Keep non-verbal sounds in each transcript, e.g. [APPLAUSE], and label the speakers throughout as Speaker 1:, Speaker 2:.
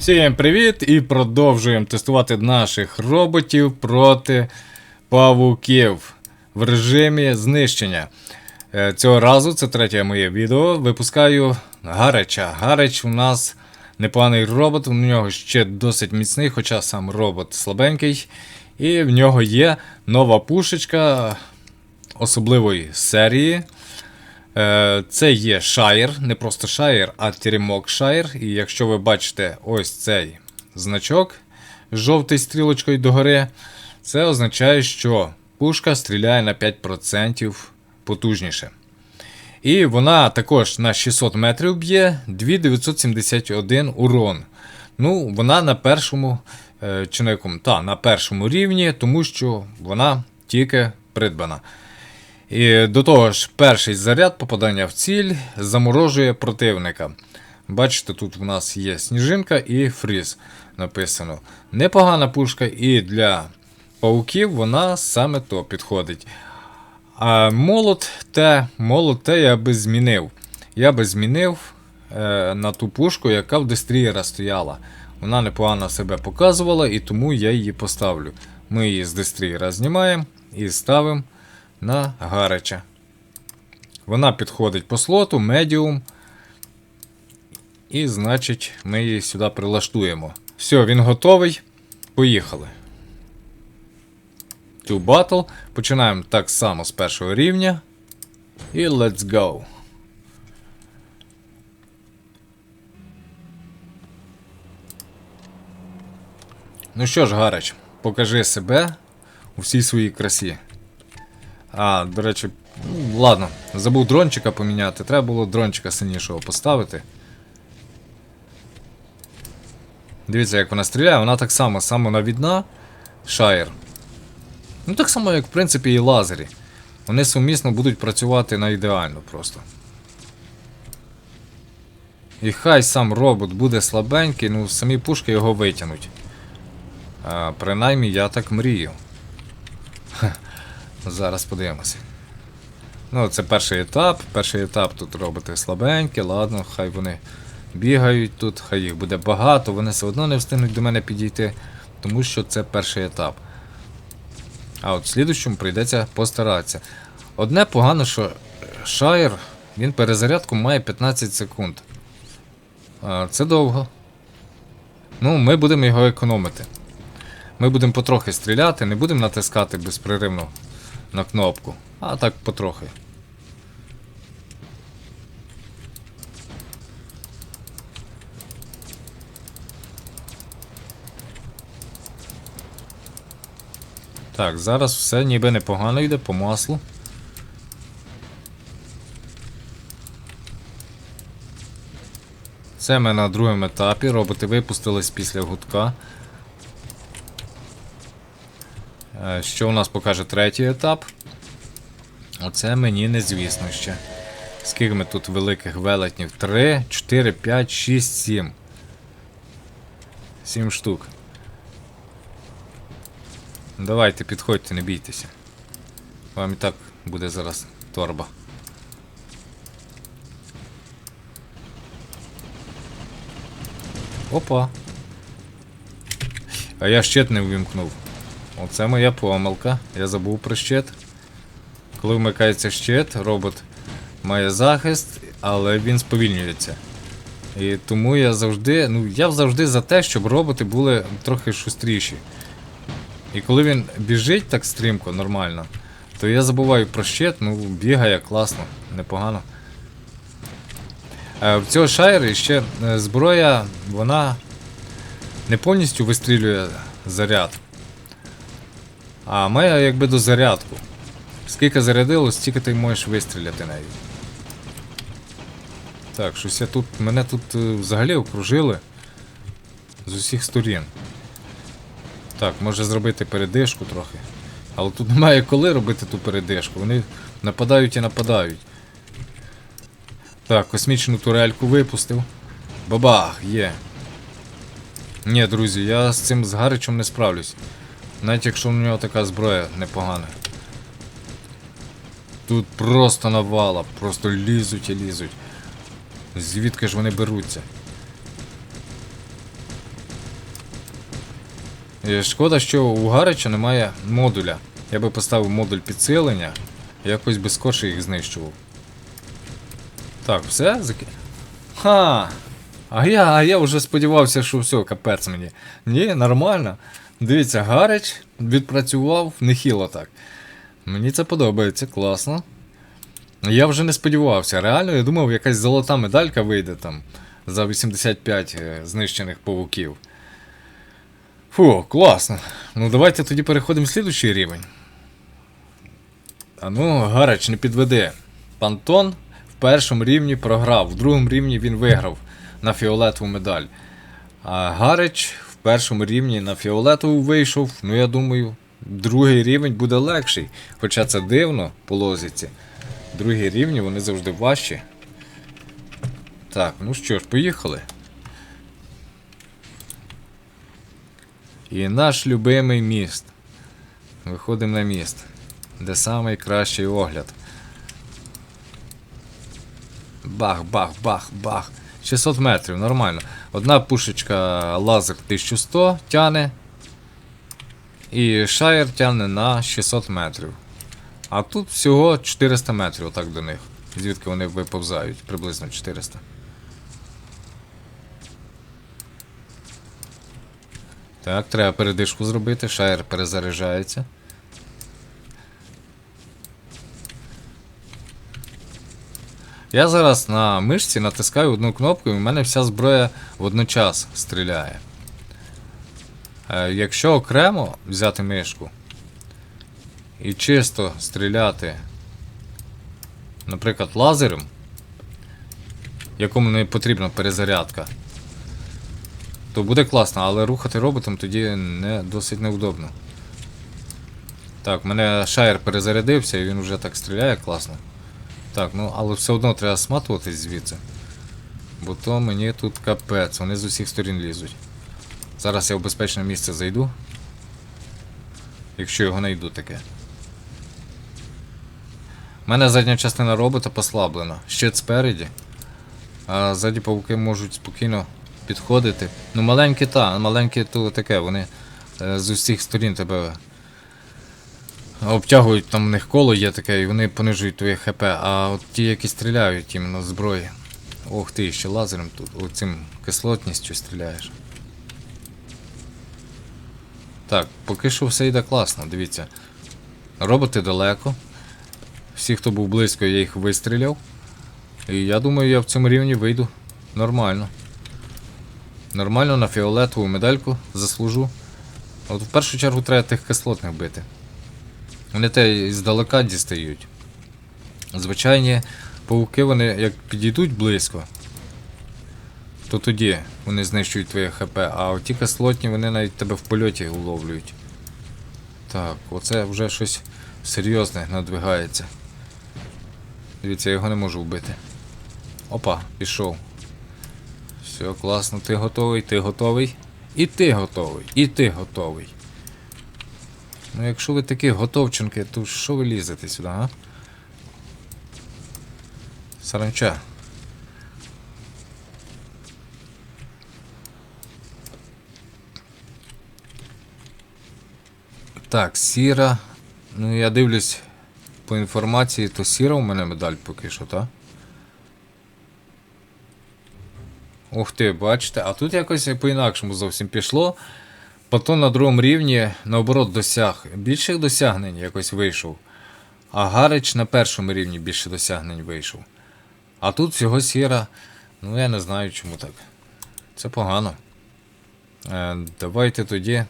Speaker 1: Всім привіт! І продовжуємо тестувати наших роботів проти павуків в режимі знищення. Е, Цього разу це третє моє відео. Випускаю Гареча. Гареч у нас непоганий робот, у нього ще досить міцний, хоча сам робот слабенький. І в нього є нова пушечка особливої серії. Е, Це є Шаєр, не просто Шаєр, а Теремок Шаєр. І якщо ви бачите ось цей значок з жовтою стрілочкою догори, це означає, що пушка стріляє на 5% потужніше. І вона також на 600 метрів б'є 2971 урон. Ну, вона на першому, е, чи на якому? Та, на першому рівні, тому що вона тільки придбана. І до того ж, перший заряд попадання в ціль заморожує противника. Бачите, тут у нас є сніжинка і фріз написано. Непогана пушка, і для пауків вона саме то підходить. А молот те, молот те я би змінив. Я би змінив е, на ту пушку, яка в дестрієра стояла. Вона непогано себе показувала, і тому я її поставлю. Ми її з дестрієра знімаємо і ставимо на Гарича. Вона підходить по слоту, медіум. І, значить, ми її сюди прилаштуємо. Все, він готовий. Поїхали. To battle. Починаємо так само з першого рівня. І let's go. Ну що ж, Гарич, покажи себе у всій своїй красі. А, до речі, ладно, забув дрончика поміняти. Треба було дрончика сильнішого поставити. Дивіться, як вона стріляє, вона так само самонавідна. Шаєр. Ну так само, як в принципі і лазері. Вони сумісно будуть працювати на ідеально просто. І хай сам робот буде слабенький, ну самі пушки його витягнуть. А, Принаймні я так мрію. Ха. Зараз подивимося. Ну, це перший етап. Перший етап тут роботи слабенькі, ладно, хай вони бігають тут, хай їх буде багато, вони все одно не встигнуть до мене підійти, тому що це перший етап. А от в слідущому прийдеться постаратися. Одне погано, що Шаєр, він перезарядку має 15 секунд. А, Це довго. Ну, ми будемо його економити. Ми будемо потрохи стріляти, не будемо натискати безпреривно на кнопку. А так потрохи. Так, зараз все ніби непогано йде по маслу. Це ми на другому етапі. Роботи випустились після гудка. Е, Що у нас покаже третій етап? Оце мені незвісно ще. Скільки ми тут великих велетнів? 3, 4, 5, 6, 7. 7 штук. Давайте, підходьте, не бійтеся. Вам і так буде зараз торба. Опа. А я щит не ввімкнув. Оце моя помилка. Я забув про щит. Коли вмикається щит, робот має захист, але він сповільнюється. І тому я завжди. Ну, я завжди за те, щоб роботи були трохи шустріші. І коли він біжить так стрімко, нормально, то я забуваю про щит, ну бігає класно, непогано. Е, В цього шайри ще е, зброя, вона не повністю вистрілює заряд. А має якби до зарядку. Скільки зарядило, стільки ти можеш вистріляти навіть. Так, щось я тут. Мене тут е, взагалі окружили з усіх сторін. Так, може зробити передишку трохи. Але тут [LAUGHS] немає коли робити ту передишку. Вони нападають і нападають. Так, космічну турельку випустив. Бабах, є. Ні, друзі, я з цим з Гаричем не справлюсь. Навіть якщо в нього така зброя непогана. Тут просто навала, просто лізуть і лізуть. Звідки ж вони беруться? І шкода, що у Гарича немає модуля. Я би поставив модуль підсилення, якось би скорше їх знищував. Так, все? Заки... Ха! А я, а я вже сподівався, що все, капець мені. Ні, нормально. Дивіться, Гарич відпрацював нехило так. Мені це подобається, класно. Я вже не сподівався. Реально, я думав, якась золота медалька вийде там за 85 е, знищених павуків. Фу, класно. Ну давайте тоді переходимо в слідуючий рівень. А ну, Гарач не підведе. Пантон в першому рівні програв, в другому рівні він виграв на фіолетову медаль. А Гарич першому рівні на фіолетову вийшов. Ну, я думаю, другий рівень буде легший. Хоча це дивно по лозіці. Другі рівні вони завжди важчі. Так, ну що ж, поїхали. І наш любимий міст. Виходимо на міст, де самий кращий огляд. Бах, бах, бах, бах. 600 метрів, нормально. Одна пушечка лазер 1100 тяне. І шаєр тяне на 600 метрів. А тут всього 400 метрів отак до них. Звідки вони виповзають, приблизно 400. Так, треба передишку зробити, шаєр перезаряджається. Я зараз на мишці натискаю одну кнопку і в мене вся зброя водночас стріляє. Е, якщо окремо взяти мишку і чисто стріляти, наприклад, лазером, якому не потрібна перезарядка, то буде класно, але рухати роботом тоді не досить невдобно. Так, в мене шаєр перезарядився і він вже так стріляє класно. Так, ну але все одно треба сматуватись звідси. Бо то мені тут капець, вони з усіх сторін лізуть. Зараз я в безпечне місце зайду. Якщо його знайду таке. У мене задня частина робота послаблена. Щит спереді. А ззаді павуки можуть спокійно підходити. Ну маленькі та, маленькі то таке, вони е, з усіх сторін тебе обтягують, там в них коло є таке, і вони понижують твоє ХП, а от ті, які стріляють іменно зброї. Ох ти, ще лазером тут, оцим кислотністю стріляєш. Так, поки що все йде класно, дивіться. Роботи далеко. Всі, хто був близько, я їх вистріляв. І я думаю, я в цьому рівні вийду нормально. Нормально на фіолетову медальку заслужу. От в першу чергу треба тих кислотних бити. Вони те здалека дістають. Звичайні пауки, вони як підійдуть близько, то тоді вони знищують твоє ХП, а ті кислотні вони навіть тебе в польоті уловлюють. Так, оце вже щось серйозне надвигається. Дивіться, я його не можу вбити. Опа, пішов. Все, класно, ти готовий, ти готовий. І ти готовий, і ти готовий. Ну якщо ви такі готовченки, то що ви лізете сюди, а? Саранча. Так, сіра. Ну я дивлюсь по інформації, то сіра у мене медаль поки що, так? Ух ти, бачите, а тут якось по-інакшому зовсім пішло. Потім на другому рівні, наоборот, досяг. Більших досягнень якось вийшов. А Гарич на першому рівні більше досягнень вийшов. А тут всього сіра. Ну я не знаю чому так. Це погано. Е, давайте тоді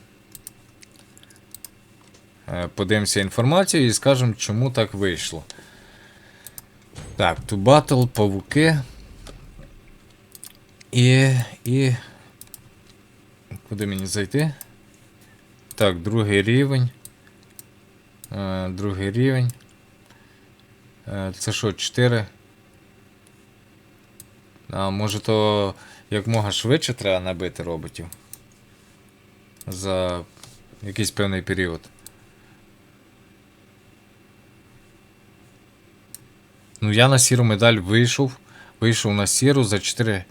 Speaker 1: е, подивимося інформацію і скажемо, чому так вийшло. Так, to battle, павуки. І. і. Куди мені зайти? Так, другий рівень. Е, другий рівень. Е, це що, 4? А може то як мога швидше треба набити роботів? За якийсь певний період. Ну я на сіру медаль вийшов. Вийшов на сіру за 4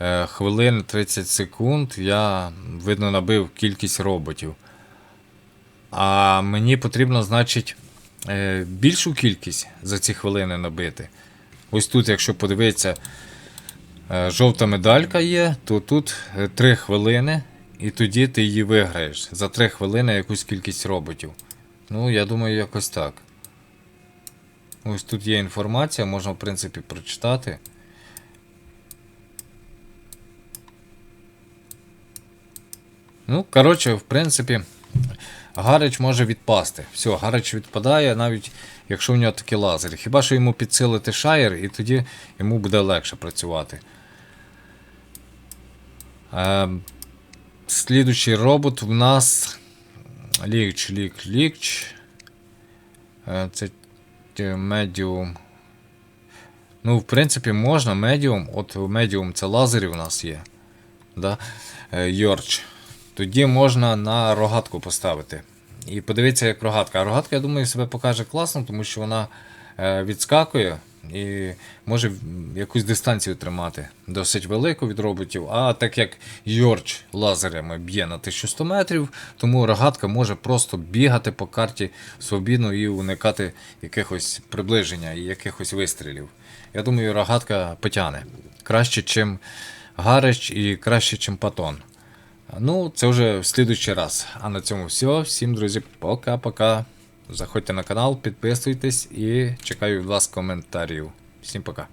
Speaker 1: е, хвилин 30 секунд я, видно, набив кількість роботів. А мені потрібно, значить, е, більшу кількість за ці хвилини набити. Ось тут, якщо подивитися, е, жовта медалька є, то тут 3 хвилини, і тоді ти її виграєш. За 3 хвилини якусь кількість роботів. Ну, я думаю, якось так. Ось тут є інформація, можна, в принципі, прочитати. Ну, коротше, в принципі, Гарич може відпасти. Все, Гарич відпадає, навіть якщо в нього такий лазер. Хіба що йому підсилити шаєр, і тоді йому буде легше працювати. Е, слідуючий робот в нас. Лікч, лік, лікч. Е, це е, медіум. Ну, в принципі, можна медіум. От медіум це лазери у нас є. Да? Е, Йорч. Тоді можна на рогатку поставити. І подивіться, як рогатка. А рогатка, я думаю, себе покаже класно, тому що вона е, відскакує і може якусь дистанцію тримати. Досить велику від роботів. А так як Йорч лазерами б'є на 1100 метрів, тому рогатка може просто бігати по карті свобідно і уникати якихось приближення і якихось вистрілів. Я думаю, рогатка потягне. Краще, чим Гарич і краще, чим Патон. Ну, це вже в слідуючий раз. А на цьому все. Всім, друзі, пока-пока. Заходьте на канал, підписуйтесь і чекаю від вас коментарів. Всім пока.